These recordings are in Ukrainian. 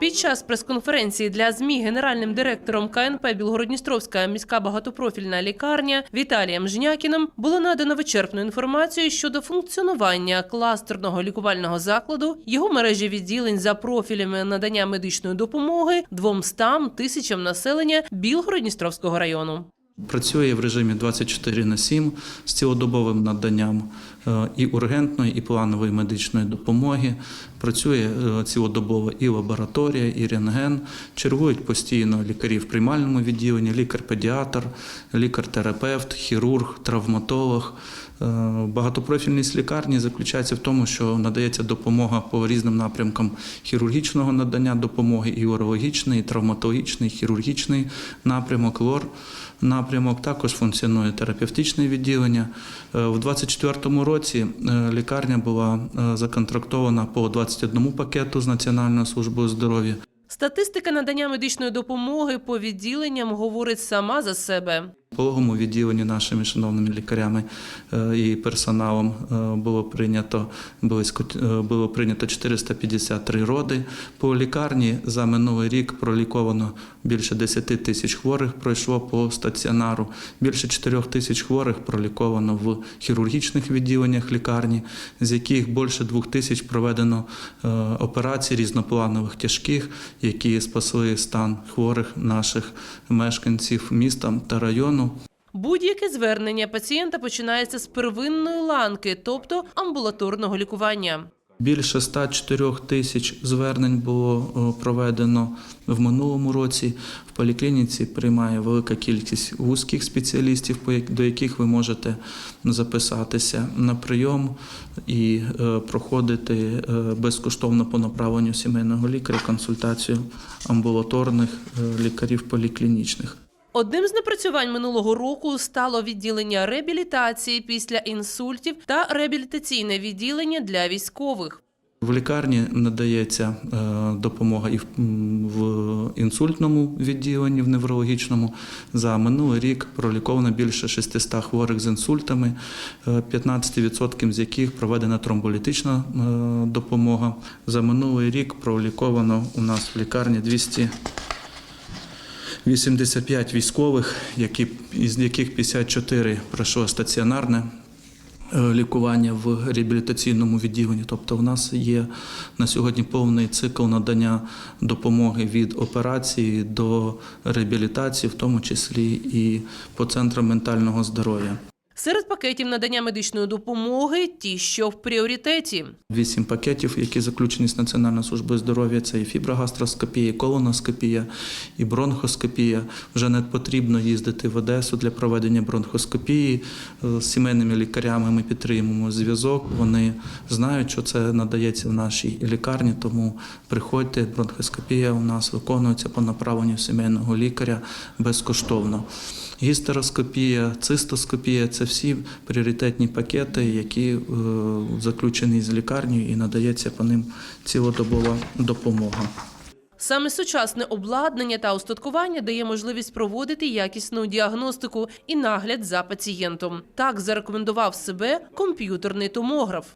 Під час прес-конференції для ЗМІ генеральним директором КНП Білгородністровська міська багатопрофільна лікарня Віталієм Жнякіном було надано вичерпну інформацію щодо функціонування кластерного лікувального закладу, його мережі відділень за профілями надання медичної допомоги 200 тисячам населення Білгородністровського району. Працює в режимі 24 на 7 з цілодобовим наданням е, і ургентної, і планової медичної допомоги. Працює е, цілодобово і лабораторія, і рентген. Чергують постійно лікарі в приймальному відділенні, лікар-педіатр, лікар-терапевт, хірург, травматолог. Е, Багатопрофільність лікарні заключається в тому, що надається допомога по різним напрямкам хірургічного надання допомоги, і урологічний, і травматологічний, і хірургічний напрямок, лор напрямок. Також функціонує терапевтичне відділення. Е, В 2024 році е, лікарня була законтрактована по 21 пакету з Національною службою здоров'я. Статистика надання медичної допомоги по відділенням говорить сама за себе. В пологовому відділенні нашими шановними лікарями е, і персоналом е, було прийнято близько е, було прийнято 453 роди. По лікарні за минулий рік проліковано більше 10 тисяч хворих. Пройшло по стаціонару. Більше 4 тисяч хворих проліковано в хірургічних відділеннях лікарні, з яких більше 2 тисяч проведено операцій різнопланових тяжких, які спасли стан хворих наших мешканців міста та району. Будь-яке звернення пацієнта починається з первинної ланки, тобто амбулаторного лікування. Більше 104 тисяч звернень було е, проведено в минулому році. В поліклініці приймає велика кількість вузьких спеціалістів, до яких ви можете записатися на прийом і е, проходити е, безкоштовно по направленню сімейного лікаря консультацію амбулаторних лікарів поліклінічних. Одним з напрацювань минулого року стало відділення реабілітації після інсультів та реабілітаційне відділення для військових. В лікарні надається е, допомога і в, інсультному відділенні, в неврологічному. За минулий рік проліковано більше 600 хворих з інсультами, е, 15% з яких проведена тромболітична е, допомога. За минулий рік проліковано у нас в лікарні 200 85 військових, які, із яких 54 пройшло стаціонарне е, лікування в реабілітаційному відділенні. Тобто, у нас є на сьогодні повний цикл надання допомоги від операції до реабілітації, в тому числі і по центрам ментального здоров'я. Серед пакетів надання медичної допомоги ті, що в пріоритеті. Вісім пакетів, які заключені з Національною службою здоров'я, це і фіброгастроскопія, і колоноскопія, і бронхоскопія. Вже не потрібно їздити в Одесу для проведення бронхоскопії. Е, З сімейними лікарями ми підтримуємо зв'язок. Вони знають, що це надається в нашій лікарні, тому приходьте. Бронхоскопія у нас виконується по направленню сімейного лікаря безкоштовно. Гістероскопія, цистоскопія це всі пріоритетні пакети, які е, заключені з лікарнею і надається по ним цілодобова допомога. Саме сучасне обладнання та устаткування дає можливість проводити якісну діагностику і нагляд за пацієнтом. Так зарекомендував себе комп'ютерний томограф.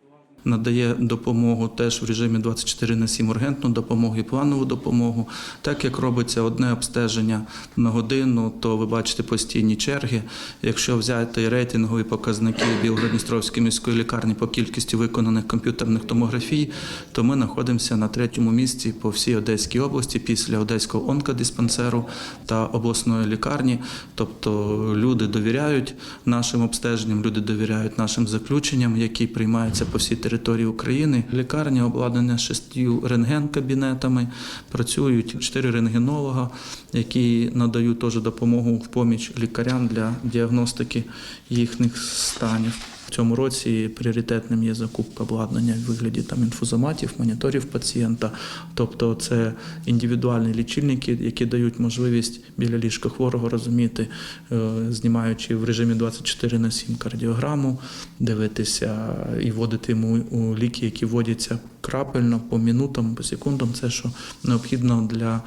Надає допомогу теж в режимі 24 на 7 ургентну допомогу і планову допомогу. Так як робиться одне обстеження на годину, то ви бачите постійні черги. Якщо взяти рейтингові показники Білгородністровської міської лікарні по кількості виконаних комп'ютерних томографій, то ми знаходимося на третьому місці по всій Одеській області після Одеського онкодиспансеру та обласної лікарні. Тобто люди довіряють нашим обстеженням, люди довіряють нашим заключенням, які приймаються по всій території України. Лікарня обладнана шестю рентген-кабінетами, працюють чотири рентгенолога, які надають теж допомогу в поміч лікарям для діагностики їхніх станів. В цьому році пріоритетним є закупка обладнання в вигляді там інфузоматів, моніторів пацієнта. Тобто це індивідуальні лічильники, які дають можливість біля ліжка хворого розуміти, е, знімаючи в режимі 24 на 7 кардіограму, дивитися і вводити йому ліки, які вводяться крапельно по минутам, по секундам. Це що необхідно для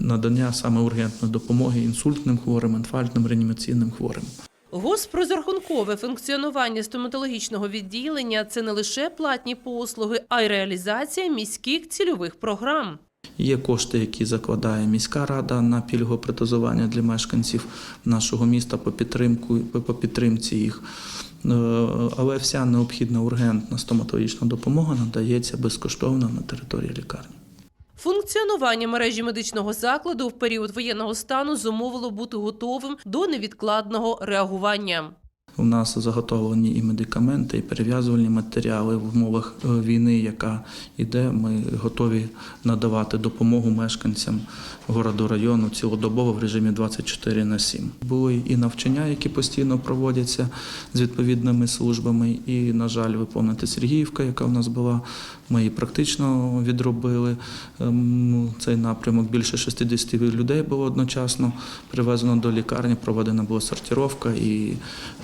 надання саме ургентної допомоги інсультним хворим, інфарктним реанімаційним хворим. Госпрозрахункове функціонування стоматологічного відділення це не лише платні послуги, а й реалізація міських цільових програм. Є кошти, які закладає міська рада на пільгопротезування для мешканців нашого міста по підтримку по підтримці їх. Е, Але вся необхідна ургентна стоматологічна допомога надається безкоштовно на території лікарні. Функціонування мережі медичного закладу в період воєнного стану зумовило бути готовим до невідкладного реагування. У нас заготовлені і медикаменти, і перев'язувальні матеріали в умовах е, війни, яка йде. Ми готові надавати допомогу мешканцям городу району цілодобово в режимі 24 на 7. Були і навчання, які постійно проводяться з відповідними службами. І, на жаль, виповнити Сергіївка, яка в нас була. Ми її практично відробили. Ем, Цей напрямок більше 60 людей було одночасно привезено до лікарні, проведена була сортировка і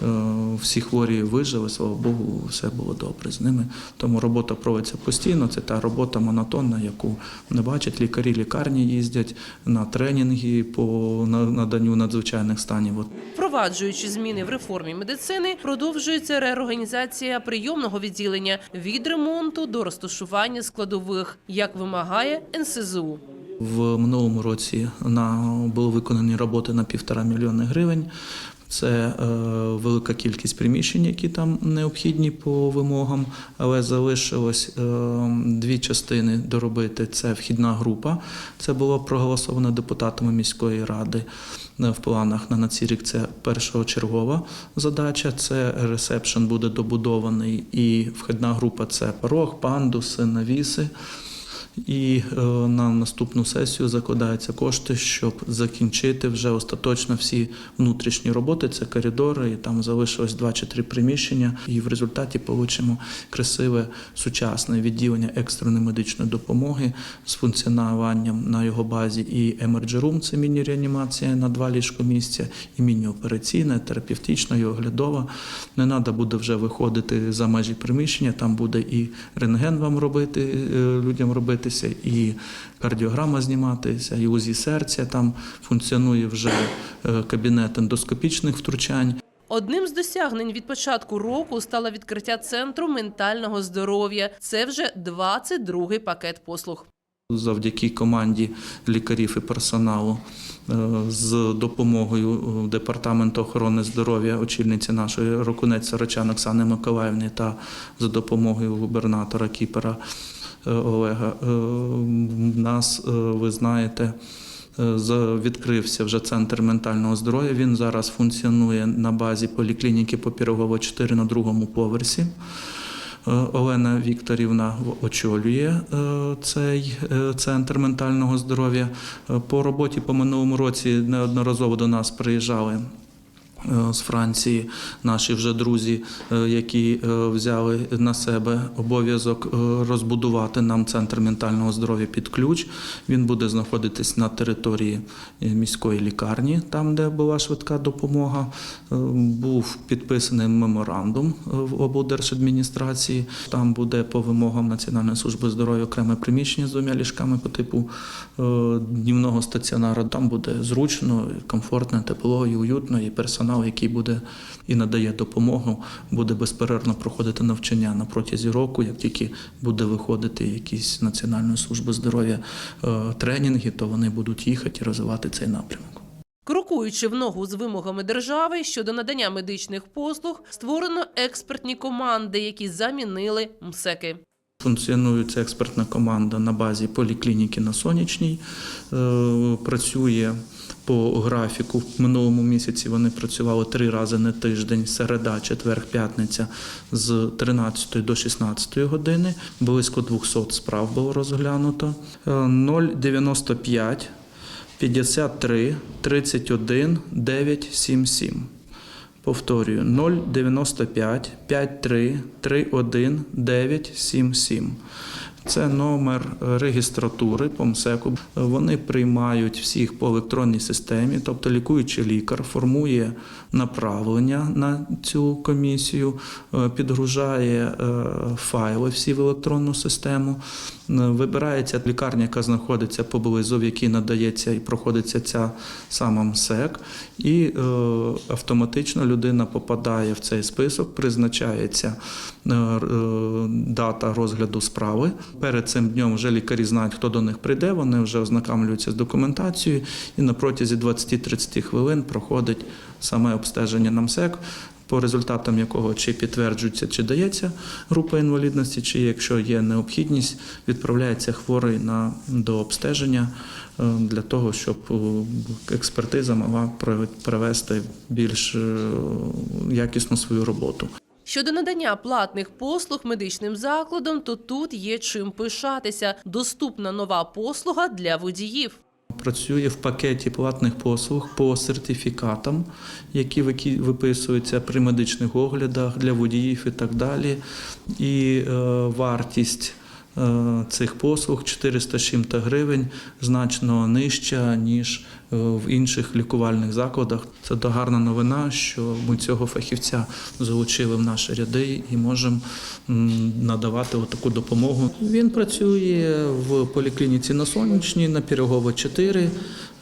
е, всі хворі вижили, слава Богу, все було добре з ними. Тому робота проводиться постійно. Це та робота монотонна, яку не бачать лікарі. Лікарні їздять на тренінги по наданню надзвичайних станів. Впроваджуючи зміни в реформі медицини, продовжується реорганізація прийомного відділення від ремонту до розташування складових, як вимагає НСЗУ. В минулому році на були виконані роботи на півтора мільйони гривень. Це е, велика кількість приміщень, які там необхідні по вимогам, але залишилось е, дві частини доробити. Це вхідна група. Це було проголосовано депутатами міської ради е, в планах на цей рік. Це першочергова задача. Це ресепшн буде добудований, і вхідна група це порог, пандуси, навіси. І е, на наступну сесію закладаються кошти, щоб закінчити вже остаточно всі внутрішні роботи. Це коридори, і там залишилось два чи три приміщення. І в результаті получимо красиве сучасне відділення екстреної медичної допомоги з функціонуванням на його базі і Room, це міні-реанімація на два ліжкомісця, і міні-операційна, терапевтична і оглядова. Не треба буде вже виходити за межі приміщення. Там буде і рентген вам робити, е, людям робитися, і кардіограма зніматися, і УЗІ серця. Там функціонує вже е, кабінет ендоскопічних втручань. Одним з досягнень від початку року стало відкриття центру ментального здоров'я. Це вже 22-й пакет послуг. Завдяки команді лікарів і персоналу е, з допомогою е, департаменту охорони здоров'я, очільниці нашої Рокунець Сорочан Оксани Миколаївни та за допомогою губернатора Кіпера Олега. е, Нас, е, ви знаєте, е, відкрився вже центр ментального здоров'я. Він зараз функціонує на базі поліклініки Попірогова 4 на другому поверсі. Е, Олена Вікторівна очолює е, цей е, центр ментального здоров'я. Е, По роботі по минулому році неодноразово до нас приїжджали. Е, З Франції наші вже друзі, е, які е, взяли на себе обов'язок розбудувати нам центр ментального здоров'я під ключ. Він буде знаходитись на території міської лікарні, там, де була швидка допомога. Був підписаний меморандум в облдержадміністрації. Там буде по вимогам Національної служби здоров'я окреме приміщення з двома ліжками по типу днівного стаціонару. Там буде зручно, комфортно, тепло і уютно, і персонал, який буде і надає допомогу, буде безперервно проходити навчання на протязі року. Як тільки буде виходити якісь Національної служби здоров'я е, тренінги, то вони будуть їхати і розвивати цей напрямок. Крокуючи в ногу з вимогами держави щодо надання медичних послуг, створено експертні команди, які замінили МСЕКи. Функціонує ця експертна команда на базі поліклініки на Сонячній. Е, Працює по графіку. В минулому місяці вони працювали три рази на тиждень, середа, четвер, п'ятниця з 13 до 16 години. Близько 200 справ було розглянуто. Е, 095 53 31 977. Повторюю 095 53 31 977. Це номер регістратури по МСЕКу. Вони приймають всіх по електронній системі, тобто лікуючий лікар формує направлення на цю комісію, е, підгружає е, файли всі в електронну систему. Вибирається лікарня, яка знаходиться поблизу, в якій надається і проходиться ця сама МСЕК, і е, автоматично людина попадає в цей список, призначається е, е, дата розгляду справи. Перед цим днем вже лікарі знають, хто до них прийде. Вони вже ознакомлюються з документацією, і на протязі 20-30 хвилин проходить саме обстеження на МСЕК по результатам якого чи підтверджується, чи дається група інвалідності, чи якщо є необхідність, відправляється хворий на до обстеження е, для того, щоб е, експертиза могла про- провести більш е, якісну свою роботу. Щодо надання платних послуг медичним закладам, то тут є чим пишатися. Доступна нова послуга для водіїв. Працює в пакеті платних послуг по сертифікатам, які виписуються при медичних оглядах для водіїв і так далі. І е, вартість цих послуг 400 з чим-то гривень значно нижча, ніж е, в інших лікувальних закладах. Це то гарна новина, що ми цього фахівця залучили в наші ряди і можемо надавати таку допомогу. Він працює в поліклініці на сонячній, на Пірогова 4,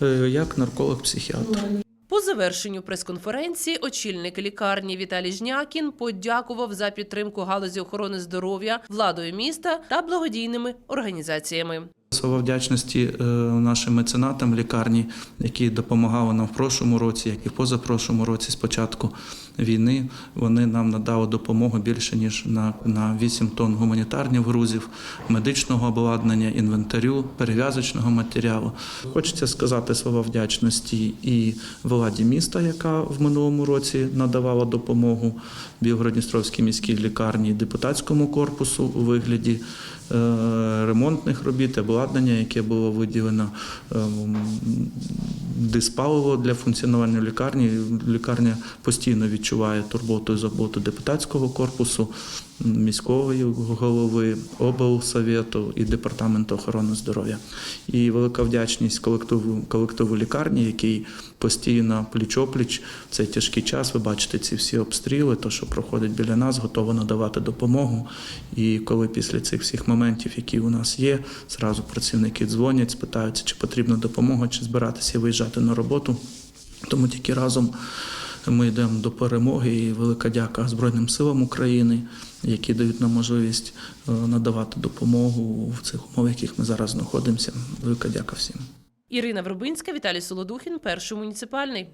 е, як нарколог-психіатр. По завершенню прес-конференції очільник лікарні Віталій Жнякін подякував за підтримку галузі охорони здоров'я владою міста та благодійними організаціями. Слова вдячності е, нашим меценатам лікарні, які допомагали нам в прошлому році, як і в позапрошлому році з початку війни. Вони нам надали допомогу більше ніж на, на 8 тонн гуманітарних грузів, медичного обладнання, інвентарю, перев'язочного матеріалу. Хочеться сказати слова вдячності і владі міста, яка в минулому році надавала допомогу Білгородністровській міській лікарні, депутатському корпусу у вигляді е, ремонтних робіт, обладнання, яке було виділено ем, диспаливо для функціонування лікарні. Лікарня постійно відчуває турботу і заботу депутатського корпусу, міської голови, облсовету і департаменту охорони здоров'я. І велика вдячність колективу, колективу лікарні, який постійно пліч-опліч в цей тяжкий час. Ви бачите ці всі обстріли, то що проходить біля нас, готово надавати допомогу. І коли після цих всіх моментів, які у нас є, зразу працівники дзвонять, спитаються, чи потрібна допомога, чи збиратися і виїжджати на роботу. Тому тільки разом ми йдемо до перемоги. І велика дяка Збройним силам України, які дають нам можливість е, надавати допомогу в цих умовах, в яких ми зараз знаходимося. Велика дяка всім. Ірина Вербинська, Віталій Солодухін, перший муніципальний.